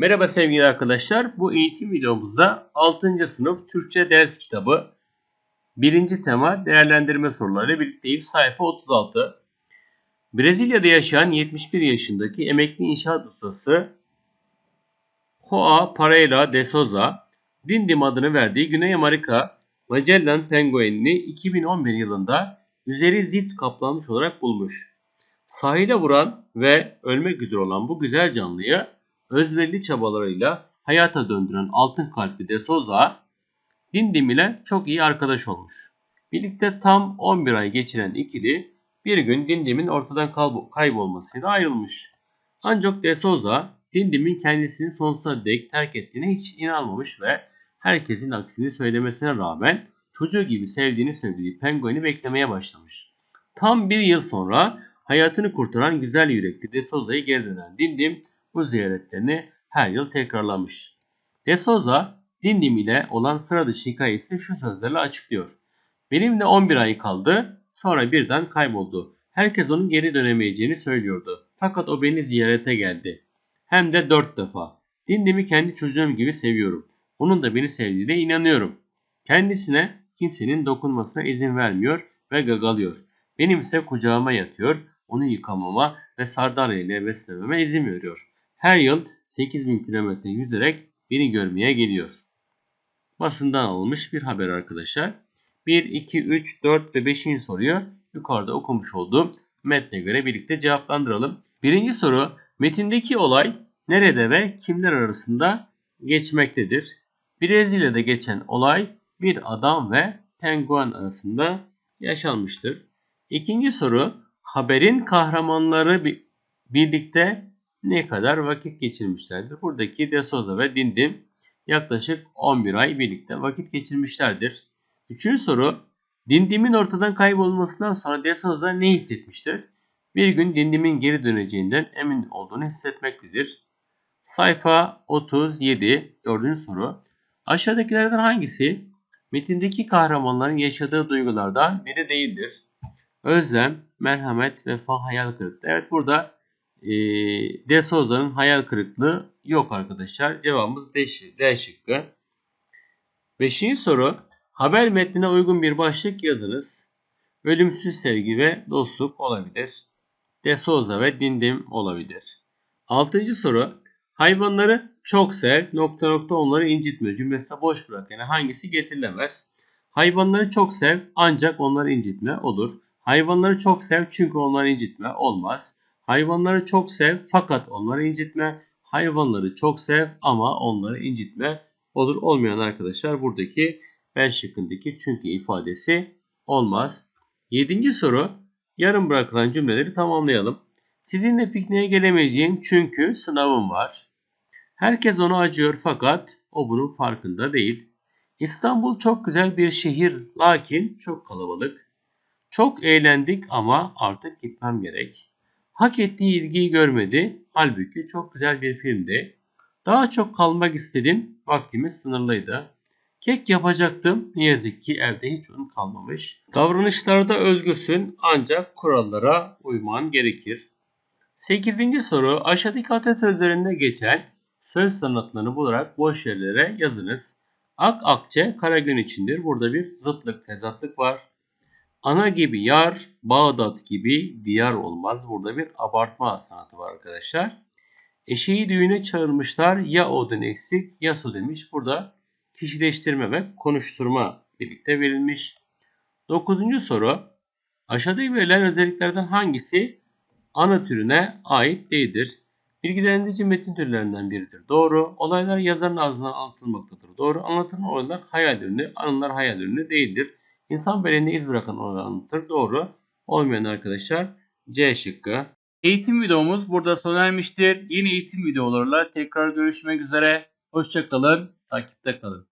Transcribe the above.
Merhaba sevgili arkadaşlar. Bu eğitim videomuzda 6. sınıf Türkçe ders kitabı 1. tema değerlendirme soruları birlikteyiz. Sayfa 36. Brezilya'da yaşayan 71 yaşındaki emekli inşaat ustası Joao Pereira de Souza, Dindim adını verdiği Güney Amerika Magellan penguenini 2011 yılında üzeri zift kaplanmış olarak bulmuş. Sahile vuran ve ölmek üzere olan bu güzel canlıyı özverili çabalarıyla hayata döndüren altın kalpli de Souza, Dindim ile çok iyi arkadaş olmuş. Birlikte tam 11 ay geçiren ikili bir gün Dindim'in ortadan kaybolmasıyla ayrılmış. Ancak de Souza, Dindim'in kendisini sonsuza dek terk ettiğine hiç inanmamış ve herkesin aksini söylemesine rağmen çocuğu gibi sevdiğini söylediği pengueni beklemeye başlamış. Tam bir yıl sonra hayatını kurtaran güzel yürekli De Souza'ya geri dönen Dindim bu ziyaretlerini her yıl tekrarlamış. De Souza, Dindim ile olan sıra dışı hikayesi şu sözlerle açıklıyor. Benimle 11 ay kaldı, sonra birden kayboldu. Herkes onun geri dönemeyeceğini söylüyordu. Fakat o beni ziyarete geldi. Hem de dört defa. Dindim'i kendi çocuğum gibi seviyorum. Onun da beni sevdiğine inanıyorum. Kendisine kimsenin dokunmasına izin vermiyor ve gagalıyor. Benim ise kucağıma yatıyor, onu yıkamama ve sardalya ile beslememe izin veriyor. Her yıl 8000 kilometre yüzerek beni görmeye geliyor. Basından alınmış bir haber arkadaşlar. 1, 2, 3, 4 ve 5. soruyu yukarıda okumuş olduğum metne göre birlikte cevaplandıralım. Birinci soru metindeki olay nerede ve kimler arasında geçmektedir? Brezilya'da geçen olay bir adam ve penguen arasında yaşanmıştır. İkinci soru haberin kahramanları birlikte ne kadar vakit geçirmişlerdir? Buradaki De Souza ve Dindim yaklaşık 11 ay birlikte vakit geçirmişlerdir. Üçüncü soru Dindim'in ortadan kaybolmasından sonra De Souza ne hissetmiştir? Bir gün Dindim'in geri döneceğinden emin olduğunu hissetmektedir. Sayfa 37 dördüncü soru. Aşağıdakilerden hangisi metindeki kahramanların yaşadığı duygulardan biri değildir? Özlem, merhamet, vefa, hayal kırıklığı. Evet burada e, De Souza'nın hayal kırıklığı yok arkadaşlar. Cevabımız D, D şıkkı. Beşinci soru. Haber metnine uygun bir başlık yazınız. Ölümsüz sevgi ve dostluk olabilir. De Souza ve Dindim olabilir. Altıncı soru. Hayvanları çok sev nokta nokta onları incitme cümlesine boş bırak. Yani hangisi getirilemez? Hayvanları çok sev ancak onları incitme olur. Hayvanları çok sev çünkü onları incitme olmaz. Hayvanları çok sev fakat onları incitme. Hayvanları çok sev ama onları incitme olur. Olmayan arkadaşlar buradaki B şıkkındaki çünkü ifadesi olmaz. Yedinci soru. Yarım bırakılan cümleleri tamamlayalım. Sizinle pikniğe gelemeyeceğim çünkü sınavım var. Herkes ona acıyor fakat o bunun farkında değil. İstanbul çok güzel bir şehir lakin çok kalabalık. Çok eğlendik ama artık gitmem gerek. Hak ettiği ilgiyi görmedi. Halbuki çok güzel bir filmdi. Daha çok kalmak istedim. Vaktimiz sınırlıydı. Kek yapacaktım. Ne yazık ki evde hiç un kalmamış. Davranışlarda özgürsün ancak kurallara uyman gerekir. 8. soru aşağıdaki atasözlerinde geçen söz sanatlarını bularak boş yerlere yazınız. Ak akçe kara gün içindir. Burada bir zıtlık, tezatlık var. Ana gibi yar, Bağdat gibi diyar olmaz. Burada bir abartma sanatı var arkadaşlar. Eşeği düğüne çağırmışlar. Ya odun eksik ya su demiş. Burada kişileştirme ve konuşturma birlikte verilmiş. Dokuzuncu soru. Aşağıda verilen özelliklerden hangisi ana türüne ait değildir? Bilgilendirici metin türlerinden biridir. Doğru. Olaylar yazarın ağzından anlatılmaktadır. Doğru. Anlatılan olaylar hayal ürünü, anılar hayal ürünü değildir. İnsan bedenine iz bırakan anlatır. Doğru. Olmayan arkadaşlar C şıkkı. Eğitim videomuz burada sona ermiştir. Yeni eğitim videolarla tekrar görüşmek üzere. Hoşçakalın. Takipte kalın.